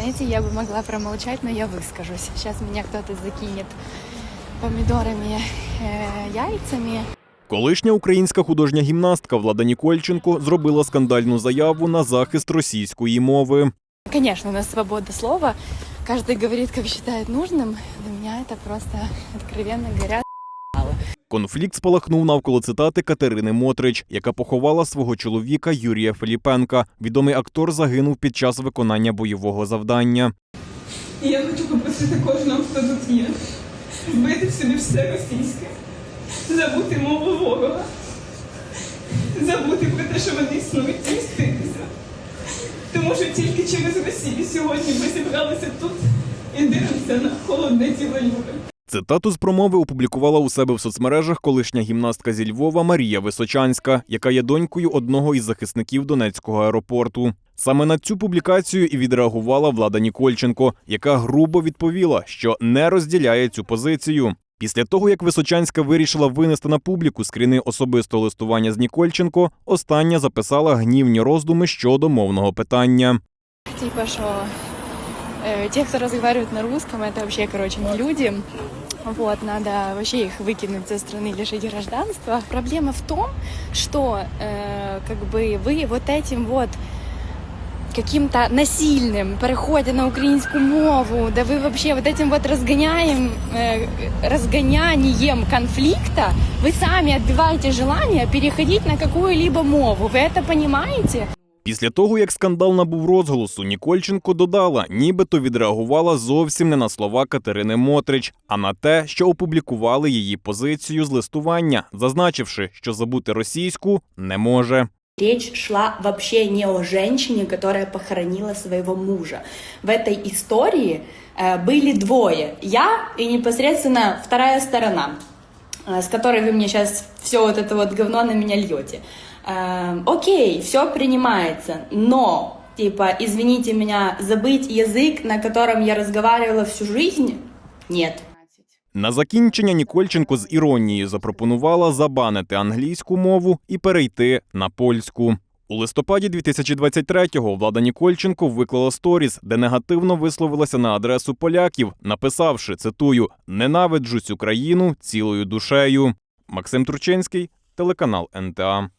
Знаете, я бы могла промолчать, но я выскажусь. Сейчас меня кто-то закинет помидорами, э, яйцами. Колишня українська художня гімнастка Влада Нікольченко зробила скандальну заяву на захист російської мови. Конечно, у нас свобода слова. Каждый говорит, как считает нужным. Для меня это просто, откровенно говоря, Конфлікт спалахнув навколо цитати Катерини Мотрич, яка поховала свого чоловіка Юрія Філіпенка. Відомий актор загинув під час виконання бойового завдання. Я хочу попросити кожного, хто тут є, збити в собі все російське, забути мову ворога, забути про те, що вони існують, і мститися. Тому що тільки через Росію сьогодні ми зібралися тут і дивимося на холодне тіло Юри. Цитату з промови опублікувала у себе в соцмережах колишня гімнастка зі Львова Марія Височанська, яка є донькою одного із захисників Донецького аеропорту. Саме на цю публікацію і відреагувала Влада Нікольченко, яка грубо відповіла, що не розділяє цю позицію. Після того, як Височанська вирішила винести на публіку скріни особистого листування з Нікольченко, остання записала гнівні роздуми щодо мовного питання. типа, э, те, кто разговаривает на русском, это вообще, короче, не люди. Вот, надо вообще их выкинуть со страны, лишить гражданства. Проблема в том, что э, как бы вы вот этим вот каким-то насильным переходе на українську мову, да ви вообще вот этим вот разгоняем, э, разгонянием конфликта, вы сами отбиваете желание переходить на какую-либо мову. Вы это понимаете? Після того, як скандал набув розголосу, Нікольченко додала, нібито відреагувала зовсім не на слова Катерини Мотрич, а на те, що опублікували її позицію з листування, зазначивши, що забути російську не може. Речь шла вообще не о женщине, которая похоронила своего мужа. В этой истории э, были двое. Я и непосредственно вторая сторона, э, с которой вы мне сейчас все вот это вот говно на меня льете. Э, окей, все принимается, но, типа, извините меня, забыть язык, на котором я разговаривала всю жизнь? Нет. На закінчення Нікольченко з іронією запропонувала забанити англійську мову і перейти на польську. У листопаді 2023-го влада Нікольченко виклала сторіс, де негативно висловилася на адресу поляків, написавши цитую Ненавиджу цю країну цілою душею. Максим Турчинський, телеканал НТА.